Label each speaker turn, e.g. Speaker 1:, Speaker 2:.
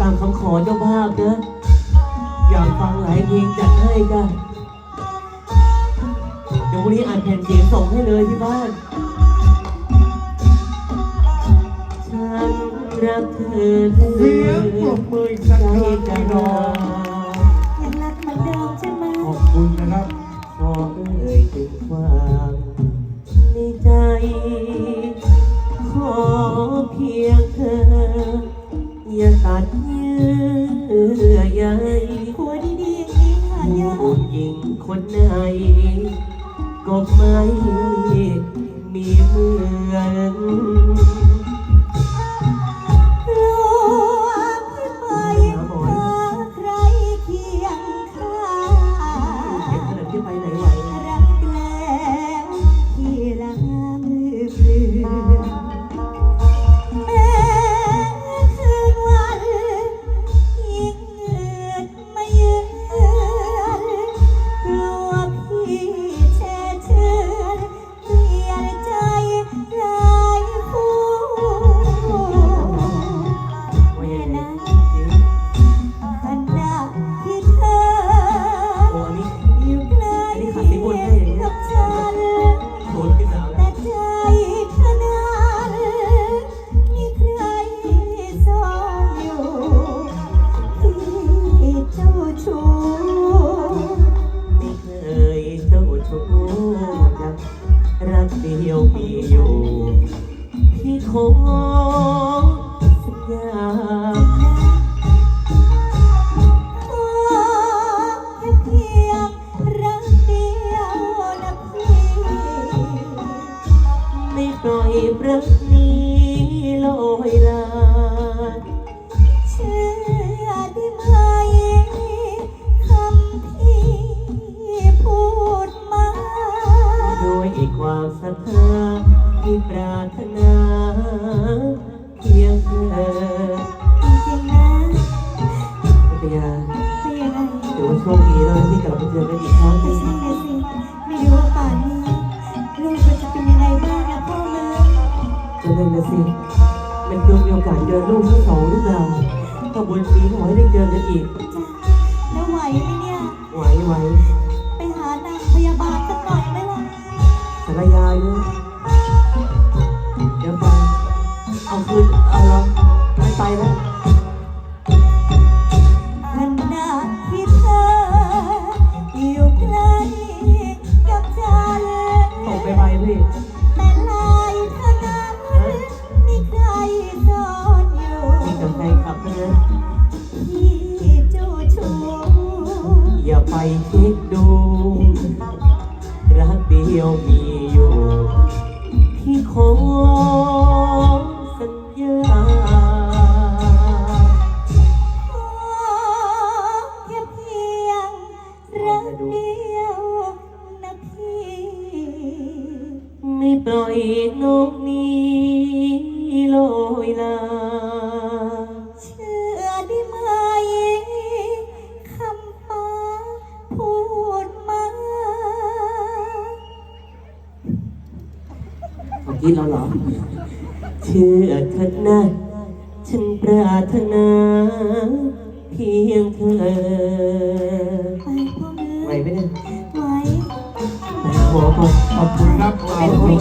Speaker 1: ตามคำขอเจ้าภาพนะ อยากฟังหลายเพลงจัดให้จ้ะเดี๋ยววันนี้อัดแผ่นเสียงส่งให้เลยที่บ้าน ฉันรักเธอเธอ
Speaker 2: เสียงปรบมืออีกสักครั้ง
Speaker 1: ใจ
Speaker 2: พี่
Speaker 1: จะร
Speaker 2: น้อ
Speaker 1: อ
Speaker 2: ง
Speaker 3: ยังรักเหมือนเดิมใช่ไหม
Speaker 2: ขอบคุณนะครับ
Speaker 1: ขอเอ่ยถึงความาดเยื่อใย
Speaker 3: หัวดีๆอย่างนี้หายา
Speaker 1: ผู้หญิงคนไหนก็ไม่มีเหมือน
Speaker 3: มีอยู่ที่
Speaker 1: ขอสัญญา
Speaker 3: ขอแค่เพียงรักเดียวนะพี่
Speaker 1: ไม่ปล่อยรักนี้ลอยลา
Speaker 3: เชื่อได้ไหมคำที่พูดมา
Speaker 1: ด้วยความศรัทธา ที่ปรารถนาเพียงเธอ
Speaker 3: จริงๆนะ
Speaker 1: ปัญญา
Speaker 3: เป็นยังไง
Speaker 1: ถือว่าโชคดีแล้วที่กลับมาเจอกันอีกครั้งห
Speaker 3: ไม่
Speaker 1: นึ่ง
Speaker 3: ใช่เลยสิ ไม่รู้ว่าป่านนี้ลูกมันจะเป็นยังไงบ้างนะพ่อเมือง
Speaker 1: จะนั่นนะสิมันเกิดมีโอกาสเจอลูกทั้งสองหรือเปล่าถ้าบุญนี้ขอให้ได้เจอกันอีก
Speaker 3: จ้ะแล้วไหวไหมเนี่ย
Speaker 1: ไหวไหว เอาคืนเอาเราไม่ไปแล้ว
Speaker 3: ขณะที่เธออยู่ใกล้กับฉัน
Speaker 1: ตกไปไปพี่
Speaker 3: แต่ลายเธอนั้นมีใครซ่อนอยู่
Speaker 1: มีแต่แฟนคลับเท่านั้น
Speaker 3: ที่เจ้าชู้
Speaker 1: อย่าไปเช็คดู รักเดียวมีอยู่ ที่ขอ ปล่อยนกนี้ลอยลา
Speaker 3: เชื่อได้ไหมคำฟ้าพูดมา
Speaker 1: เมื่อกี้เราเหรอ เชื่อเถิดนะ ฉันปรารถนา เพียงเธอ
Speaker 3: ไปพ่อมือ
Speaker 1: ไหวไหมเนี่ย
Speaker 3: ไหว
Speaker 1: ไปหาหมอก่อน
Speaker 2: ขอบคุณครับ